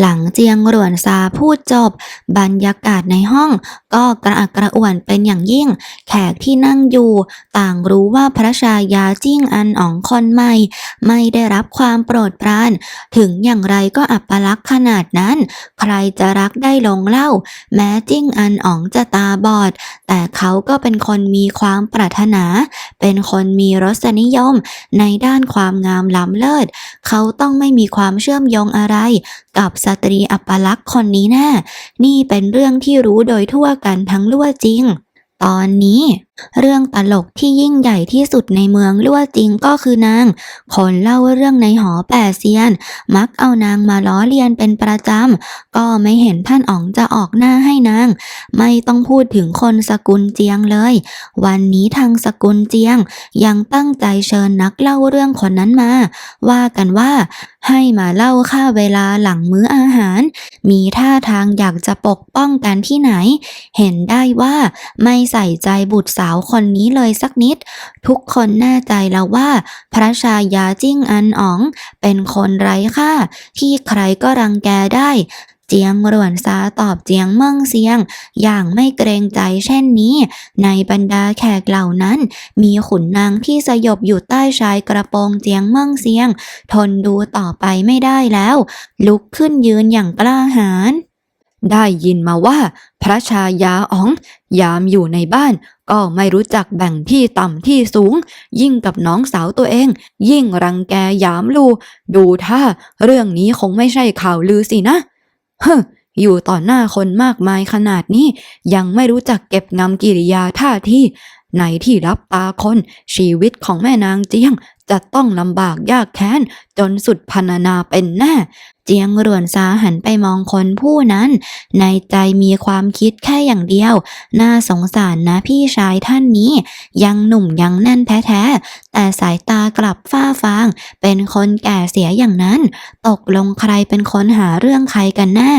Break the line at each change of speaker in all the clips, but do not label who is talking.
หลังเจียงหรวนซาพูดจบ บรรยากาศในห้อง ก็กระอักกระอ่วนเป็นอย่างยิ่ง แขกที่นั่งอยู่ ต่างรู้ว่าพระชายาจิ้งอันอ๋องคนใหม่ ไม่ได้รับความโปรดปราน ถึงอย่างไรก็อัปลักษณ์ขนาดนั้น ใครจะรักได้ลงเล่า แม้จิ้งอันอ๋องจะตาบอด แต่เขาก็เป็นคนมีความปรารถนา เป็นคนมีรสนิยม ในด้านความงามล้ำเลิศ เขาต้องไม่มีความเชื่อมโยงอะไร กับสตรีอัปลักษณ์คนนี้แน่นี่เป็นเรื่องที่รู้โดยทั่วกันทั้งลั่วจริง ตอนนี้ เรื่องตลกที่ยิ่งใหญ่ที่สุดในเมืองลั่วจริงก็คือนาง คนเล่าเรื่องในหอแปดเซียน มักเอานางมาล้อเลียนเป็นประจำ ก็ไม่เห็นท่านอ๋องจะออกหน้าให้นาง ไม่ต้องพูดถึงคนสกุลเจียงเลย วันนี้ทางสกุลเจียง ยังตั้งใจเชิญนักเล่าเรื่องคนนั้นมา ว่ากันว่า ให้มาเล่าค่าเวลาหลังมื้ออาหาร มีท่าทางอยากจะปกป้องกันที่ไหน เห็นได้ว่าไม่ใส่ใจบุตรสาาวคนนี้เลยสักนิด ทุกคนแน่ใจแล้วว่า พระชายาจิ้งอันอ๋อง เป็นคนไร้ค่า ที่ใครก็รังแกได้เจียงรวนซาตอบเจียงเมิ่งเซียง อย่างไม่เกรงใจเช่นนี้ ในบรรดาแขกเหล่านั้น มีขุนนางที่สยบอยู่ใต้ชายกระโปรงเจียงเมิ่งเซียง ทนดูต่อไปไม่ได้แล้ว ลุกขึ้นยืนอย่างกล้าหาญ
ได้ยินมาว่า พระชายาอ๋อง ยามอยู่ในบ้าน ก็ไม่รู้จักแบ่งที่ต่ำที่สูง ยิ่งกับน้องสาวตัวเอง ยิ่งรังแกยามลู ดูท่าเรื่องนี้คงไม่ใช่ข่าวลือสินะเฮ้ออยู่ต่อหน้าคนมากมายขนาดนี้ ยังไม่รู้จักเก็บงำกิริยาท่าที่ในที่รับตาคนชีวิตของแม่นางเจียง จะต้องลำบากยากแค้น จนสุดพรรณนาเป็นแน่
เจียงหรวนซาหันไปมองคนผู้นั้น ในใจมีความคิดแค่อย่างเดียว น่าสงสารนะพี่ชายท่านนี้ ยังหนุ่มยังแน่นแท้ๆ แต่สายตากลับฝ้าฟาง เป็นคนแก่เสียอย่างนั้น ตกลงใครเป็นคนหาเรื่องใครกันแน่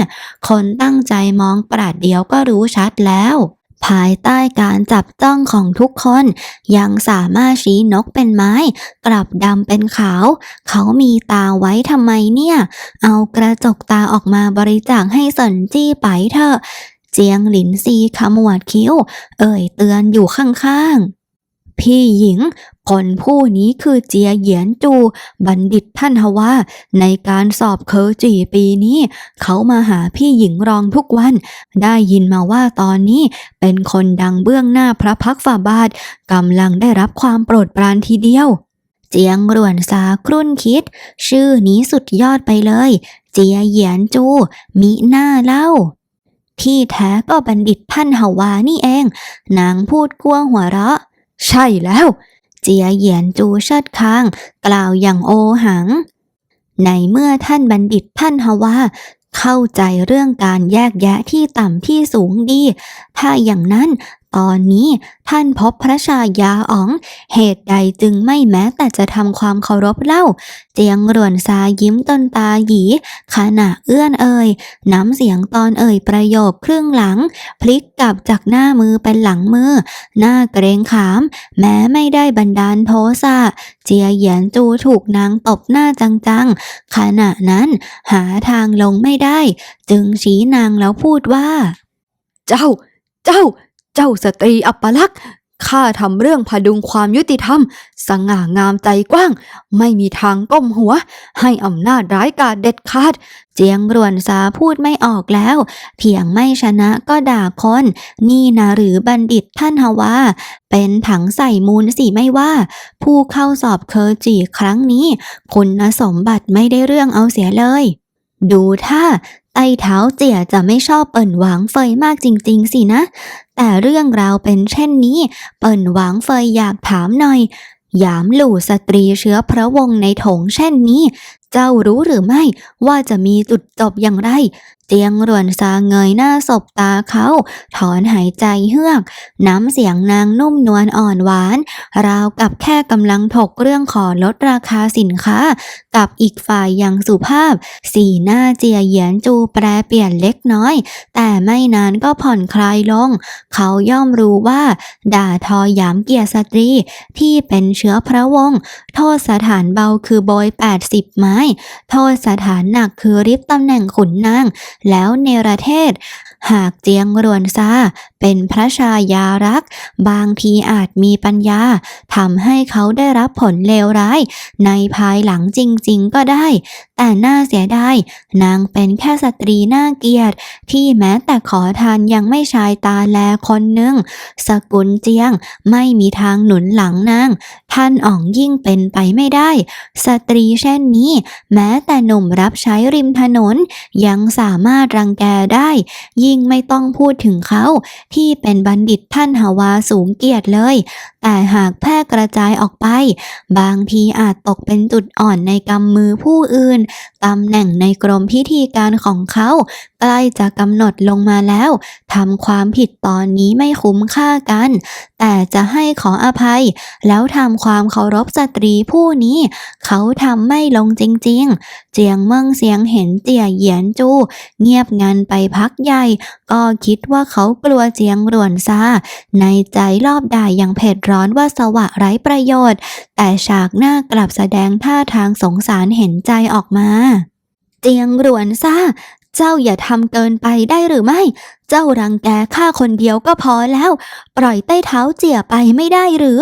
คนตั้งใจมองปราดเดียวก็รู้ชัดแล้ว ภายใต้การจับจ้องของทุกคน ยังสามารถชี้นกเป็นไม้ กลับดำเป็นขาว เขามีตาไว้ทำไมเนี่ย เอากระจกตาออกมาบริจาคให้สนจี้ไปเถอะ เจียงหลินซีขมวดคิ้ว เอ่ยเตือนอยู่ข้างๆ พี่หญิง คนผู้นี้คือเจียเหยียนจู บัณฑิตท่านฮว่า ในการสอบเคอจีปีนี้ เขามาหาพี่หญิงรองทุกวัน ได้ยินมาว่าตอนนี้เป็นคนดังเบื้องหน้าพระพักฝ่าบาทกำลังได้รับความโปรดปรานทีเดียว เจียงหรวนซาครุ่นคิด ชื่อนี้สุดยอดไปเลย เจียเหยียนจู มิหน้าเล่าที่แท้ก็บัณฑิตท่านฮาวานี่เอง นางพูดกลัวหัวเราะ
ใช่แล้ว
เจียเหยียนจูเชิดคาง กล่าวอย่างโอหัง ในเมื่อท่านบัณฑิตท่านฮาวาเข้าใจเรื่องการแยกแยะที่ต่ำที่สูงดี ถ้าอย่างนั้น ตอนนี้ท่านพบพระชายาอ๋อง เหตุใดจึงไม่แม้แต่จะทำความเคารพเล่า เจียงรวนซายิ้มต้นตาหยีขณะเอื้อนเอ่ยน้ำเสียงตอนเอ่ยประโยคครึ่งหลัง พลิกกลับจากหน้ามือเป็นหลังมือ หน้าเกรงขาม แม้ไม่ได้บันดาลโทสะเจียเหยียนจูถูกนางตบหน้าจังๆ ขณะนั้นหาทางลงไม่ได้ จึงชี้นางแล้วพูดว่า
เจ้า เจ้า เจ้าสตรีอัปลักษณ์ข้าทำเรื่องพดุงความยุติธรรม สง่างามใจกว้าง ไม่มีทางก้มหัว ให้อำนาจร้ายกาจเด็ดขาด
เจียงรวนซาพูดไม่ออกแล้วเถียงไม่ชนะก็ด่าคน นี่นะหรือบัณฑิตท่านฮาวา เป็นถังใส่มูลสิไม่ว่า ผู้เข้าสอบเคอร์จีครั้งนี้ คุณสมบัติไม่ได้เรื่องเอาเสียเลย ดูท่า ไอ้เท้าเจียจะไม่ชอบเปิ่นหวางเฟยมากจริง ๆ สินะ แต่เรื่องราวเป็นเช่นนี้ เปิ่นหวางเฟยอยากถามหน่อยยามหลู่สตรีเชื้อพระวงศ์ในถงเช่นนี้ เจ้ารู้หรือไม่ว่าจะมีจุดจบอย่างไร เจียงรวนซาเงยหน้าสบตาเขา ถอนหายใจเฮือก น้ำเสียงนางนุ่มนวลอ่อนหวาน ราวกับแค่กำลังถกเรื่องขอลดราคาสินค้า กับอีกฝ่ายอย่างสุภาพ สีหน้าเจียเหยียนจูแปรเปลี่ยนเล็กน้อย แต่ไม่นานก็ผ่อนคลายลง เขาย่อมรู้ว่า ด่าทอหยามเกียรติสตรีที่เป็นเชื้อพระวงศ์โทษสถานเบาคือโบย80ม้โทษสถานหนักคือริบตำแหน่งขุนนาง แล้วเนรเทศ หากเจียงรวนซาเป็นพระชายารัก บางทีอาจมีปัญญาทำให้เขาได้รับผลเลวร้าย ในภายหลังจริงๆก็ได้ แต่น่าเสียดายนางเป็นแค่สตรีน่าเกลียดที่แม้แต่ขอทานยังไม่ชายตาแลคนหนึ่ง สกุลเจียงไม่มีทางหนุนหลังนาง ท่านอ่องยิ่งเป็นไปไม่ได้ สตรีเช่นนี้ แม้แต่หนุ่มรับใช้ริมถนน ยังสามารถรังแกได้ยิ่ิ่งไม่ต้องพูดถึงเขา ที่เป็นบัณฑิตท่านหาวาสูงเกียรติเลย แต่หากแพร่กระจายออกไป บางทีอาจตกเป็นจุดอ่อนในกำมือผู้อื่นตำแหน่งในกรมพิธีการของเขาใกล้จะกำหนดลงมาแล้วทำความผิดตอนนี้ไม่คุ้มค่ากัน แต่จะให้ขออภัย แล้วทำความเคารพสตรีผู้นี้ เขาทำไม่ลงจริงๆ เจียงเมิงเสียงเห็นเจียเหยียนจู เงียบงันไปพักใหญ่ ก็คิดว่าเขากลัวเจียงรวนซาในใจรอบด่าอย่างเผ็ดร้อนว่าสวะไร้ประโยชน์ แต่ฉากหน้ากลับแสดงท่าทางสงสารเห็นใจออกมา เจียงรวนซาเจ้าอย่าทำเกินไปได้หรือไม่ เจ้ารังแกข้าคนเดียวก็พอแล้ว ปล่อยใต้เท้าเจียไปไม่ได้หรือ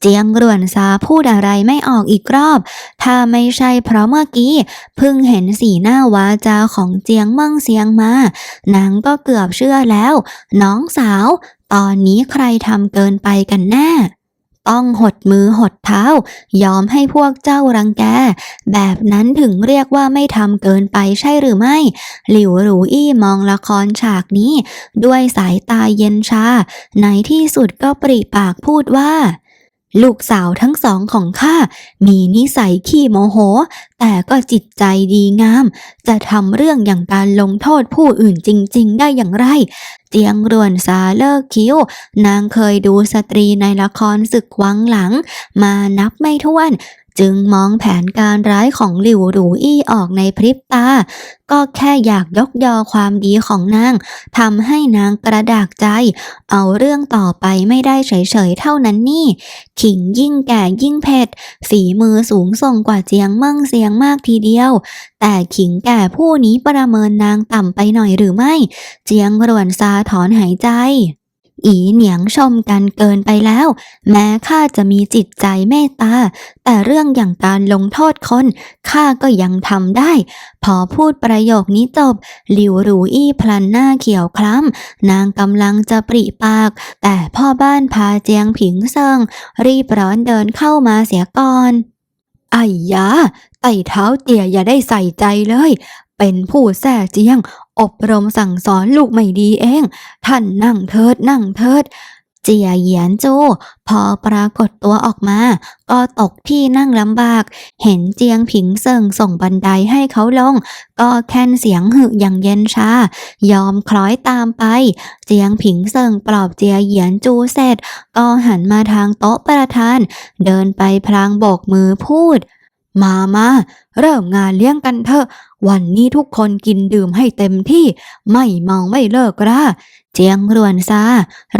เจียงรวนซาพูดอะไรไม่ออกอีกรอบ ถ้าไม่ใช่เพราะเมื่อกี้เพิ่งเห็นสีหน้าวาจาของเจียงเมั่งเสียงมา นางก็เกือบเชื่อแล้ว น้องสาว ตอนนี้ใครทำเกินไปกันแน่ ต้องหดมือหดเท้า ยอมให้พวกเจ้ารังแก แบบนั้นถึงเรียกว่าไม่ทำเกินไปใช่หรือไม่ หลิวหรูอี้มองละครฉากนี้ ด้วยสายตาเย็นชา ในที่สุดก็ปริปากพูดว่า ลูกสาวทั้งสองของข้ามีนิสัยขี้โมโห แต่ก็จิตใจดีงาม จะทำเรื่องอย่างการลงโทษผู้อื่นจริง ๆ ได้อย่างไร เตียงรวนซาเลิกคิ้ว นางเคยดูสตรีในละครศึกวังหลัง มานับไม่ถ้วน จึงมองแผนการร้ายของหลิวหรูอี้ออกในพริบตา ก็แค่อยากยกยอความดีของนางทำให้นางกระดากใจ เอาเรื่องต่อไปไม่ได้เฉยๆเท่านั้นนี่ ขิงยิ่งแก่ยิ่งเผ็ด ฝีมือสูงส่งกว่าเจียงมั่งเสียงมากทีเดียว แต่ขิงแก่ผู้นี้ประเมินนางต่ำไปหน่อยหรือไม่ เจียงรวนซาถอนหายใจ อีเหนียงชมกันเกินไปแล้ว แม้ข้าจะมีจิตใจเมตตา แต่เรื่องอย่างการลงโทษคนข้าก็ยังทำได้ พอพูดประโยคนี้จบ หลิวหรูอี้พลันหน้าเขียวคล้ำ นางกำลังจะปริปาก แต่พ่อบ้านพาเจียงผิงเซิงรีบร้อนเดินเข้ามาเสียก่อนไอ้ยาไต่เท้าเตี่ยอย่าได้ใส่ใจเลย เป็นผู้แส่เจียง อบรมสั่งสอนลูกไม่ดีเอง ท่านนั่งเทิดนั่งเทิด เจียเหยียนจูพอปรากฏตัวออกมา ก็ตกที่นั่งลำบาก เห็นเจียงผิงเซิงส่งบันไดให้เขาลง ก็แค้นเสียงหึอย่างเย็นชา ยอมคล้อยตามไป เจียงผิงเซิงปลอบเจียเหยียนจูเสร็จ ก็หันมาทางโต๊ะประธาน เดินไปพลางโบกมือพูดมามา เริ่มงานเลี้ยงกันเถอะวันนี้ทุกคนกินดื่มให้เต็มที่ไม่เมาไม่เลิกราเจียงรวนซา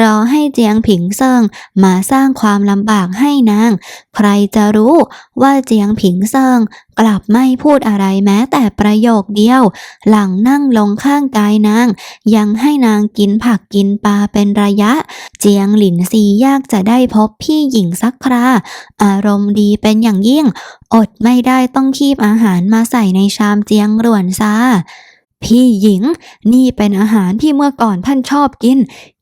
รอให้เจียงผิงเซิงมาสร้างความลำบากให้นาง ใครจะรู้ว่าเจียงผิงเซิงกลับไม่พูดอะไรแม้แต่ประโยคเดียว หลังนั่งลงข้างกายนาง ยังให้นางกินผักกินปลาเป็นระยะ เจียงหลินซียากจะได้พบพี่หญิงสักครา อารมณ์ดีเป็นอย่างยิ่ง อดไม่ได้ต้องคีบอาหารมาใส่ในชามเจียงรวนซาพี่หญิง นี่เป็นอาหารที่เมื่อก่อนท่านชอบกิน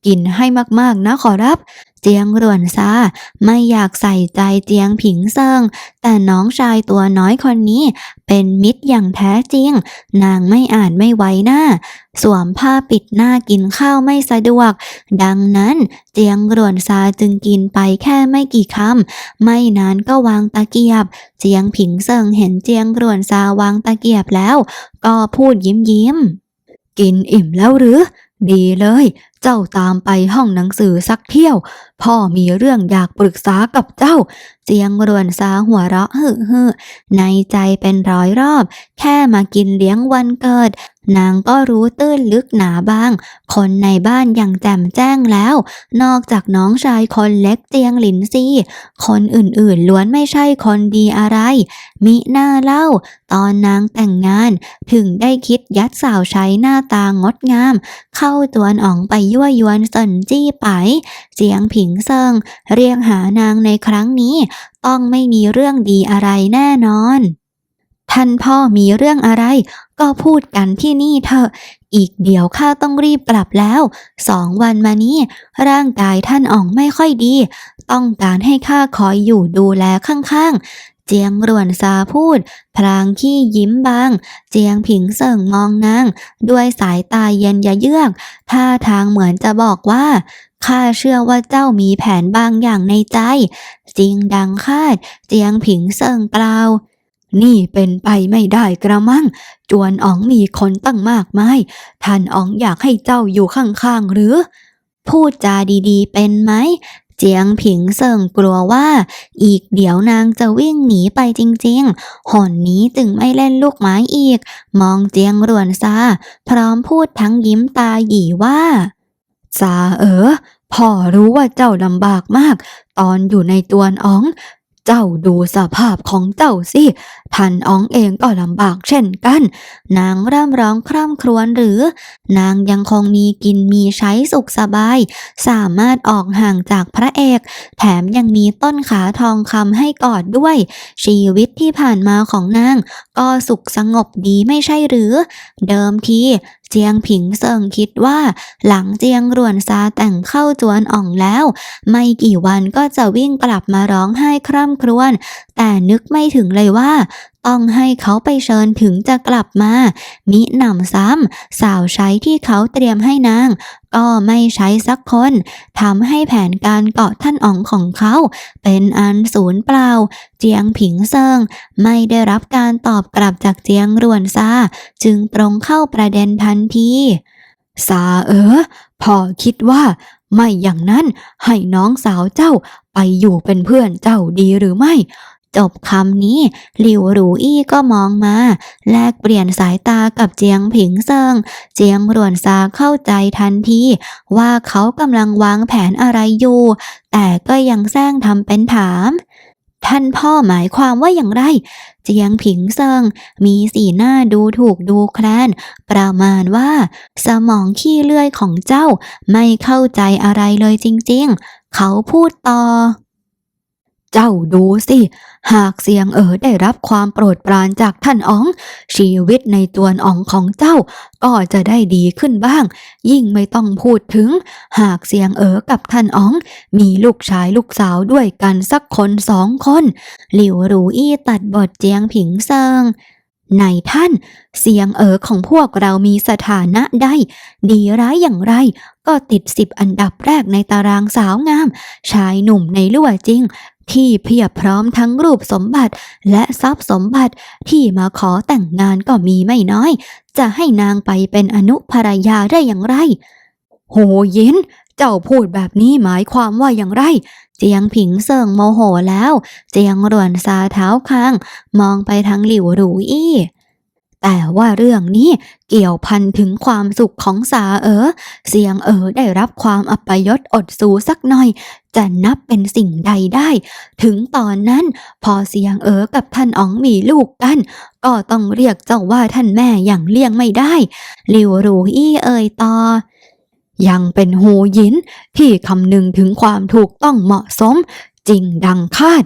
กินให้มากๆนะขอรับ เจียงรวนซาไม่อยากใส่ใจเจียงผิงเซิง แต่น้องชายตัวน้อยคนนี้เป็นมิตรอย่างแท้จริง นางไม่อ่าจไม่ไว้หน้า สวมผ้าปิดหน้ากินข้าวไม่สะดวก ดังนั้นเจียงรวนซาจึงกินไปแค่ไม่กี่คำไม่นานก็วางตะเกียบ เจียงผิงเซิงเห็นเจียงรวนซาวางตะเกียบแล้ว ก็พูดยิ้มยิ้มๆ
กินอิ่มแล้วหรือ ดีเลย เจ้าตามไปห้องหนังสือสักเที่ยว พ่อมีเรื่องอยากปรึกษากับเจ้า
เจียงรวนซาหัวเราะฮึฮึในใจเป็นร้อยรอบ แค่มากินเลี้ยงวันเกิด นางก็รู้ตื้นลึกหนาบ้าง คนในบ้านอย่างแจ่มแจ้งแล้ว นอกจากน้องชายคนเล็กเจียงหลินซีคนอื่นๆล้วนไม่ใช่คนดีอะไร มิหน้าเล่า ตอนนางแต่งงาน ถึงได้คิดยัดสาวใช้หน้าตางดงาม เข้าตวนอ่องไปยั่วยวนเซินจี้ไป เสียงผิงเซิงเรียกหานางในครั้งนี้ ต้องไม่มีเรื่องดีอะไรแน่นอน ท่านพ่อมีเรื่องอะไร ก็พูดกันที่นี่เถอะ อีกเดี๋ยวข้าต้องรีบกลับแล้ว สองวันมานี้ ร่างกายท่านอ่องไม่ค่อยดี ต้องการให้ข้าคอยอยู่ดูแลข้างๆ เจียงรวนซาพูด พลางขี้ยิ้มบาง เจียงผิงเสิงมองนาง ด้วยสายตาเย็นยะเยือก ท่าทางเหมือนจะบอกว่าข้าเชื่อว่าเจ้ามีแผนบางอย่างในใจ จริงดังคาด เจียงผิงเซิงกล่าว
นี่เป็นไปไม่ได้กระมัง จวนอ๋องมีคนตั้งมากมาย ท่านอ๋องอยากให้เจ้าอยู่ข้างๆหรือ
พูดจาดีๆเป็นไหม เจียงผิงเซิงกลัวว่า อีกเดี๋ยวนางจะวิ่งหนีไปจริงๆหนนี้จึงไม่เล่นลูกไม้อีก มองเจียงรวนซาพร้อมพูดทั้งยิ้มตาหยีว่า
ซาเออพ่อรู้ว่าเจ้าลำบากมาก ตอนอยู่ในตวนอ๋อง เจ้าดูสภาพของเจ้าสิ ท่านอ๋องเองก็ลำบากเช่นกัน
นางร่ำร้องคร่ำครวญหรือ นางยังคงมีกินมีใช้สุขสบาย สามารถออกห่างจากพระเอก แถมยังมีต้นขาทองคำให้กอดด้วย ชีวิตที่ผ่านมาของนาง ก็สุขสงบดีไม่ใช่หรือ เดิมทีเจียงผิงเซิงคิดว่า หลังเจียงรวนซาแต่งเข้าจวนอ่องแล้ว ไม่กี่วันก็จะวิ่งกลับมาร้องไห้คร่ำครวญแต่นึกไม่ถึงเลยว่า ต้องให้เขาไปเชิญถึงจะกลับมา มิหนำซ้ำสาวใช้ที่เขาเตรียมให้นาง ก็ไม่ใช้สักคนทำให้แผนการเกาะท่านอ๋องของเขา เป็นอันสูญเปล่า เจียงผิงเซิง ไม่ได้รับการตอบกลับจากเจียงรวนซาจึงตรงเข้าประเด็นทันที
สาเออพ่อคิดว่า ไม่อย่างนั้นให้น้องสาวเจ้าไปอยู่เป็นเพื่อนเจ้าดีหรือไม่
จบคำนี้ หลิวหรูอี้ก็มองมา แลกเปลี่ยนสายตากับเจียงผิงเซิง เจียงรวนซาเข้าใจทันที ว่าเขากำลังวางแผนอะไรอยู่ แต่ก็ยังแซงทำเป็นถาม ท่านพ่อหมายความว่าอย่างไร เจียงผิงเซิง มีสีหน้าดูถูกดูแคลน ประมาณว่า สมองขี้เลื่อยของเจ้าไม่เข้าใจอะไรเลยจริงๆ เขาพูดต่อ
เจ้าดูสิ หากเสียงเอ๋อได้รับความโปรดปรานจากท่านอ๋อง ชีวิตในตวนอ๋องของเจ้า ก็จะได้ดีขึ้นบ้าง ยิ่งไม่ต้องพูดถึง หากเสียงเอ๋อกับท่านอ๋อง มีลูกชายลูกสาวด้วยกันสักคนสองคน
หลิวหรูอี้ตัดบทเจียงผิงเซิงในท่าน เสียงเอ๋อของพวกเรามีสถานะได้ ดีร้ายอย่างไร ก็ติดสิบอันดับแรกในตารางสาวงาม ชายหนุ่มในลั่วจริง ที่เพียบพร้อมทั้งรูปสมบัติและทรัพย์สมบัติที่มาขอแต่งงานก็มีไม่น้อย จะให้นางไปเป็นอนุภรยาได้อย่างไร
โหยินเจ้าพูดแบบนี้หมายความว่าอย่างไร
เจียงผิงเซิงโมโหแล้ว เจียงรวนซาเท้าคาง มองไปทางหลิวหรูอี้
แต่ว่าเรื่องนี้เกี่ยวพันถึงความสุขของสาเอ๋อเสียงเอ๋อได้รับความอัปยศอดสูสักหน่อย จะนับเป็นสิ่งใดได้ ถึงตอนนั้น พอเสียงเอ๋อกับท่านอ๋องมีลูกกัน ก็ต้องเรียกเจ้าว่าท่านแม่อย่างเลี่ยงไม่ได้
ลิวหรูอี้เอ่ยต่อ
ยังเป็นโหยินที่คำนึงถึงความถูกต้องเหมาะสม จริงดังคาด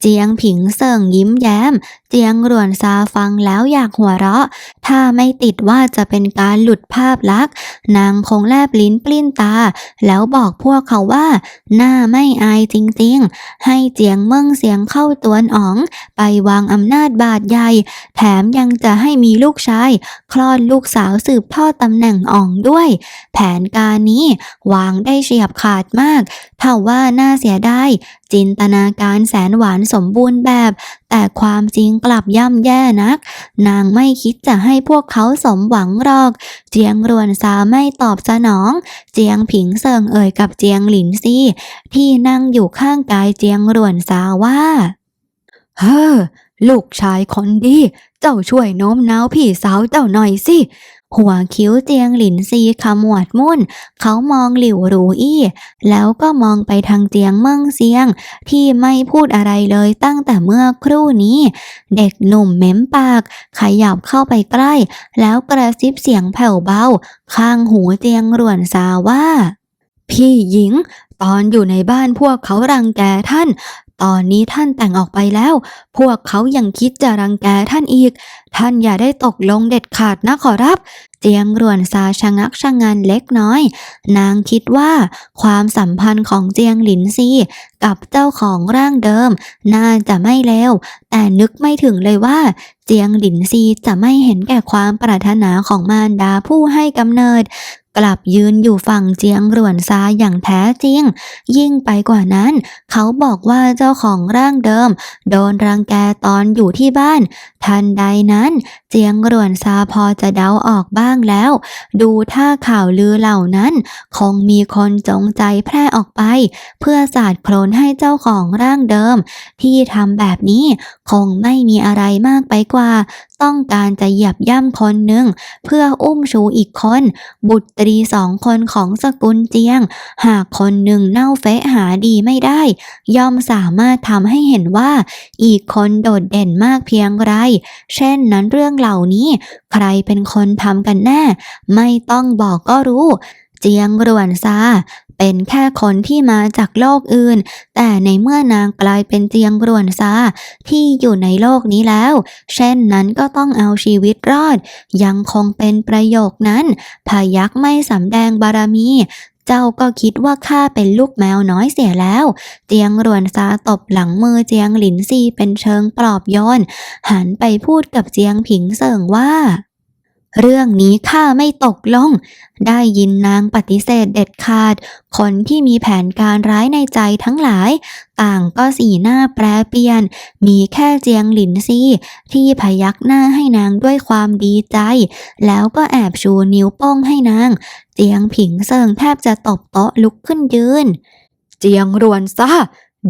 เจียงผิงเสิงยิ้มแย้ม เจียงรวนซาฟังแล้วอยากหัวเราะ ถ้าไม่ติดว่าจะเป็นการหลุดภาพลักษณ์ นางคงแลบลิ้นปลิ้นตา แล้วบอกพวกเขาว่า หน้าไม่อายจริงๆ ให้เจียงเมิ่งเสียงเข้าตวนอ๋อง ไปวางอำนาจบาดใหญ่ แถมยังจะให้มีลูกชาย คลอดลูกสาวสืบทอดตำแหน่งอ๋องด้วย แผนการนี้วางได้เฉียบขาดมากถ้าว่าน่าเสียดาย จินตนาการแสนหวานสมบูรณ์แบบ แต่ความจริงกลับย่ำแย่นัก นางไม่คิดจะให้พวกเขาสมหวังหรอก เจียงรวนซาไม่ตอบสนอง เจียงผิงเซิงเอ่ยกับเจียงหลินซี่ที่นั่งอยู่ข้างกายเจียงรวนซาว่า
เฮ้อ ลูกชายคนดี เจ้าช่วยโน้มน้าวพี่สาวเจ้าหน่อยสิ
หัวคิ้วเจียงหลินซีขมวดมุ่น เขามองหลิวรูอี้ แล้วก็มองไปทางเจียงเมิ่งเซียง ที่ไม่พูดอะไรเลยตั้งแต่เมื่อครู่นี้ เด็กหนุ่มเม้มปาก ขยับเข้าไปใกล้ แล้วกระซิบเสียงแผ่วเบา ข้างหูเจียงรวนซาว่า
พี่หญิงตอนอยู่ในบ้านพวกเขารังแกท่าน ตอนนี้ท่านแต่งออกไปแล้ว พวกเขายังคิดจะรังแกท่านอีก ท่านอย่าได้ตกลงเด็ดขาดนะขอรับ
เจียงรวนซาชะงักชะงงันเล็กน้อย นางคิดว่าความสัมพันธ์ของเจียงหลินซีกับเจ้าของร่างเดิม น่าจะไม่เลวแต่นึกไม่ถึงเลยว่า เจียงหลินซีจะไม่เห็นแก่ความปรารถนาของมารดาผู้ให้กำเนิดกลับยืนอยู่ฝั่งเจียงรวนซาอย่างแท้จริง ยิ่งไปกว่านั้น เขาบอกว่าเจ้าของร่างเดิม โดนรังแกตอนอยู่ที่บ้าน ทันใดนั้นเจียงรวนซาพอจะเดาออกบ้างแล้ว ดูท่าข่าวลือเหล่านั้น คงมีคนจงใจแพร่ออกไป เพื่อสาดโคลนให้เจ้าของร่างเดิม ที่ทำแบบนี้คงไม่มีอะไรมากไปกว่า ต้องการจะเหยียบย่ำคนหนึ่ง เพื่ออุ้มชูอีกคน บุตรีสองคนของสกุลเจียง หากคนหนึ่งเน่าเฟะหาดีไม่ได้ ย่อมสามารถทำให้เห็นว่า อีกคนโดดเด่นมากเพียงไร เช่นนั้นเรื่องเหล่านี้ ใครเป็นคนทำกันแน่ ไม่ต้องบอกก็รู้เจียงรวนซา เป็นแค่คนที่มาจากโลกอื่น แต่ในเมื่อนางกลายเป็นเจียงรวนซาที่อยู่ในโลกนี้แล้ว เช่นนั้นก็ต้องเอาชีวิตรอด ยังคงเป็นประโยคนั้น พายักไม่สำแดงบารมี เจ้าก็คิดว่าข้าเป็นลูกแมวน้อยเสียแล้ว เจียงรวนซาตบหลังมือเจียงหลินซีเป็นเชิงปลอบโยนหันไปพูดกับเจียงผิงเสิงว่า เรื่องนี้ข้าไม่ตกลง ได้ยินนางปฏิเสธเด็ดขาด คนที่มีแผนการร้ายในใจทั้งหลาย ต่างก็สีหน้าแปรเปลี่ยน มีแค่เจียงหลินซีที่พยักหน้าให้นางด้วยความดีใจ แล้วก็แอบชูนิ้วโป้งให้นาง เจียงผิงเซิงแทบจะตบโต๊ะลุกขึ้นยืน
เจียงรวนซา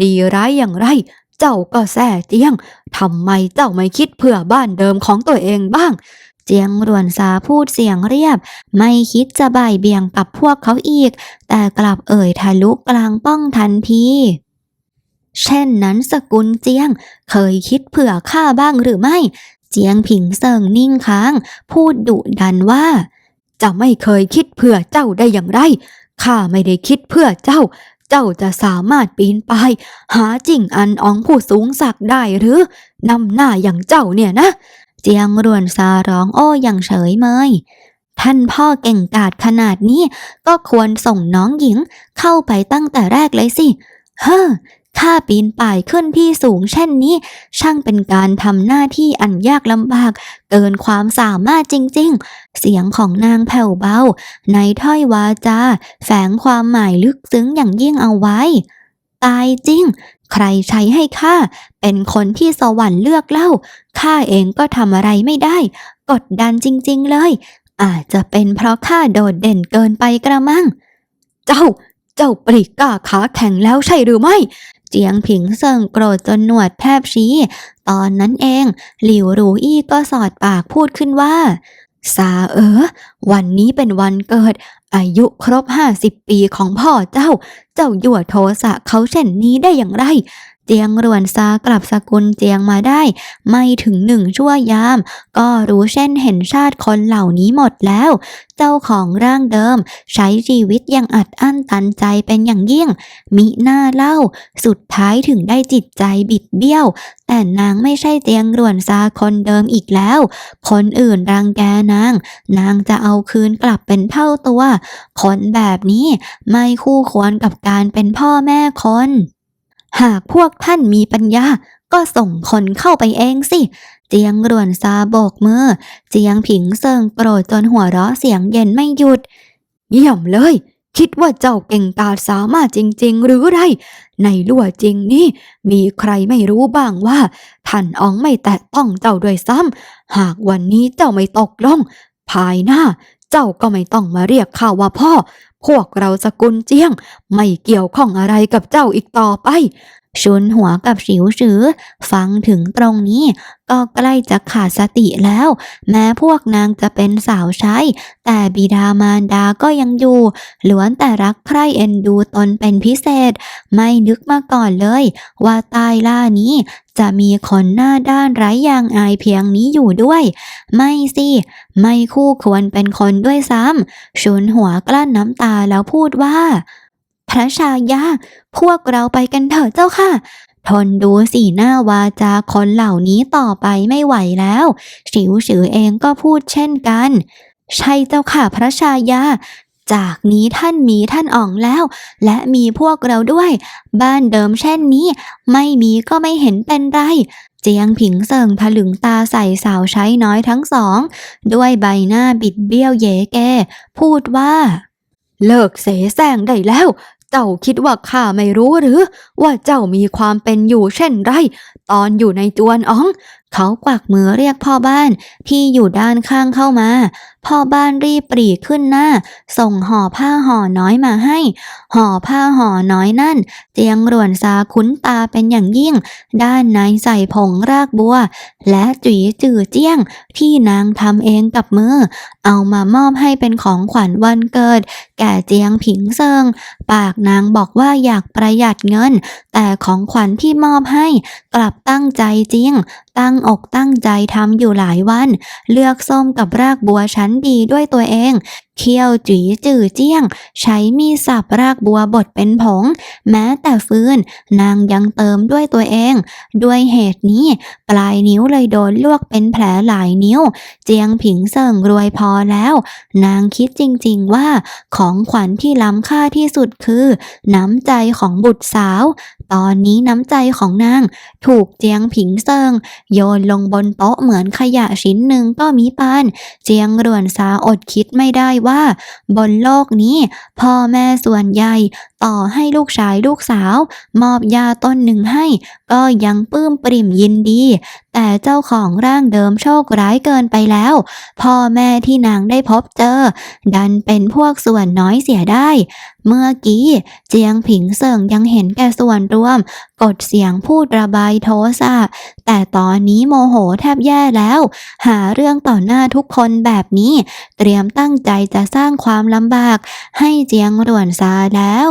ดีร้ายอย่างไร เจ้าก็แส่เจียงทำไมเจ้าไม่คิดเผื่อบ้านเดิมของตัวเองบ้าง
เจียงรวนซาพูดเสียงเรียบ ไม่คิดจะบ่ายเบี่ยงกับพวกเขาอีก แต่กลับเอ่ยทะลุกลางป้องทันทีเช่นนั้นสกุลเจียง เคยคิดเผื่อข้าบ้างหรือไม่ เจียงผิงเซิงนิ่งค้าง พูดดุดันว่า
จะไม่เคยคิดเพื่อเจ้าได้อย่างไรข้าไม่ได้คิดเพื่อเจ้า เจ้าจะสามารถปีนป่าย หาจิ่งอันอองผู้สูงสักดิ์ได้หรือนำหน้าอย่างเจ้าเนี่ยนะ
เจียงรวนซาร้องโอ้อย่างเฉยเมย ท่านพ่อเก่งกาจขนาดนี้ก็ควรส่งน้องหญิงเข้าไปตั้งแต่แรกเลยสิ เฮ้อข้าปีนป่ายขึ้นที่สูงเช่นนี้ ช่างเป็นการทำหน้าที่อันยากลำบาก เกินความสามารถจริง ๆ เสียงของนางแผ่วเบา ในถ้อยวาจา แฝงความหมายลึกซึ้งอย่างยิ่งเอาไว้ ตายจริง ใครใช้ให้ข้าเป็นคนที่สวรรค์เลือกเล่าข้าเองก็ทำอะไรไม่ได้ กดดันจริง ๆเลย อาจจะเป็นเพราะข้าโดดเด่นเกินไปกระมัง
เจ้า เจ้าปรีก้าขาแข็งแล้วใช่หรือไม่
เจียงผิงเซิงโกรธจนหนวดแทบชี้ ตอนนั้นเอง หลิวรูอี้ก็สอดปากพูดขึ้นว่า
สาเอ๋อวันนี้เป็นวันเกิด อายุครบห้าสิบปีของพ่อเจ้า เจ้ายั่วโทสะเขาเช่นนี้ได้อย่างไร
เจียงรวนซากลับสกุลเจียงมาได้ ไม่ถึงหนึ่งชั่วยาม ก็รู้เช่นเห็นชาติคนเหล่านี้หมดแล้ว เจ้าของร่างเดิม ใช้ชีวิตยังอัดอั้นตันใจเป็นอย่างยิ่ง มิน่าเล่า สุดท้ายถึงได้จิตใจบิดเบี้ยว แต่นางไม่ใช่เจียงรวนซาคนเดิมอีกแล้ว คนอื่นรังแกนาง นางจะเอาคืนกลับเป็นเท่าตัว คนแบบนี้ไม่คู่ควรกับการเป็นพ่อแม่คน หากพวกท่านมีปัญญา ก็ส่งคนเข้าไปเองสิ เจียงรวนซาโบกมือ เจียงผิงเซิงโกรธจนหัวเราะเสียงเย็นไม่หยุด
เยี่ยมเลย คิดว่าเจ้าเก่งกาจสามารถจริง ๆ หรือไร ในลั่วจริงนี่ มีใครไม่รู้บ้างว่า ท่านอ๋องไม่แตะต้องเจ้าด้วยซ้ำ หากวันนี้เจ้าไม่ตกลง ภายหน้า เจ้าก็ไม่ต้องมาเรียกข้าว่าพ่อ พวกเราสกุลเจียง ไม่เกี่ยวข้องอะไรกับเจ้าอีกต่อไป
ชุนหัวกับฉิวฉือ ฟังถึงตรงนี้ ก็ใกล้จะขาดสติแล้ว แม้พวกนางจะเป็นสาวใช้ แต่บิดามารดาก็ยังอยู่ล้วนแต่รักใคร่เอ็นดูตนเป็นพิเศษ ไม่นึกมาก่อนเลย ว่าใต้ล่านี้จะมีคนหน้าด้านไร้ยางอายเพียงนี้อยู่ด้วย ไม่สิ ไม่คู่ควรเป็นคนด้วยซ้ำชุนหัวกลั้นน้ำตาแล้วพูดว่า พระชายา พวกเราไปกันเถอะเจ้าค่ะ ทนดูสีหน้าวาจาคนเหล่านี้ต่อไปไม่ไหวแล้วฉิวฉือเองก็พูดเช่นกัน ใช่เจ้าค่ะพระชายา จากนี้ท่านมีท่านอ่องแล้ว และมีพวกเราด้วย บ้านเดิมเช่นนี้ ไม่มีก็ไม่เห็นเป็นไรเจียงผิงเสิงถลึงตาใส่สาวใช้น้อยทั้งสอง ด้วยใบหน้าบิดเบี้ยวเยแก พูดว่า
เลิกเสแสร้งได้แล้ว เจ้าคิดว่าข้าไม่รู้หรือ ว่าเจ้ามีความเป็นอยู่เช่นไร ตอนอยู่ในจวนอ๋อง
เขากวักมือเรียกพ่อบ้านที่อยู่ด้านข้างเข้ามา พ่อบ้านรีบปรีขึ้นหน้า ส่งห่อผ้าห่อน้อยมาให้ ห่อผ้าห่อน้อยนั่น เจียงรวนซาคุ้นตาเป็นอย่างยิ่ง ด้านในใส่ผงรากบัว และจุ๋ยจื่อเจี้ยง ที่นางทำเองกับมือ เอามามอบให้เป็นของขวัญวันเกิด แก่เจียงผิงเซิง ปากนางบอกว่าอยากประหยัดเงิน แต่ของขวัญที่มอบให้กลับตั้งใจจริงตั้งอกตั้งใจทำอยู่หลายวัน เลือกส้มกับรากบัวชั้นดีด้วยตัวเอง เคี่ยวจีจื่อเจี้ยง ใช้มีสับรากบัวบดเป็นผง แม้แต่ฟืน นางยังเติมด้วยตัวเอง ด้วยเหตุนี้ ปลายนิ้วเลยโดนลวกเป็นแผลหลายนิ้ว เจียงผิงเสิงรวยพอแล้ว นางคิดจริงๆว่า ของขวัญที่ล้ำค่าที่สุดคือ น้ำใจของบุตรสาว ตอนนี้น้ำใจของนาง ถูกเจียงผิงเซิง โยนลงบนโต๊ะเหมือนขยะชิ้นหนึ่งก็มีปาน เจียงรวนซาอดคิดไม่ได้ว่าว่า บนโลกนี้ พ่อแม่ส่วนใหญ่ ต่อให้ลูกชายลูกสาว มอบยาต้นหนึ่งให้ ก็ยังปลื้มปริ่มยินดี แต่เจ้าของร่างเดิมโชคร้ายเกินไปแล้ว พ่อแม่ที่นางได้พบเจอ ดันเป็นพวกส่วนน้อยเสียได้ เมื่อกี้เจียงผิงเสิงยังเห็นแก่ส่วนรวม กดเสียงพูดระบายโทสะแต่ตอนนี้โมโหแทบแย่แล้ว หาเรื่องต่อหน้าทุกคนแบบนี้ เตรียมตั้งใจจะสร้างความลำบาก ให้เจียงรวนซาแล้ว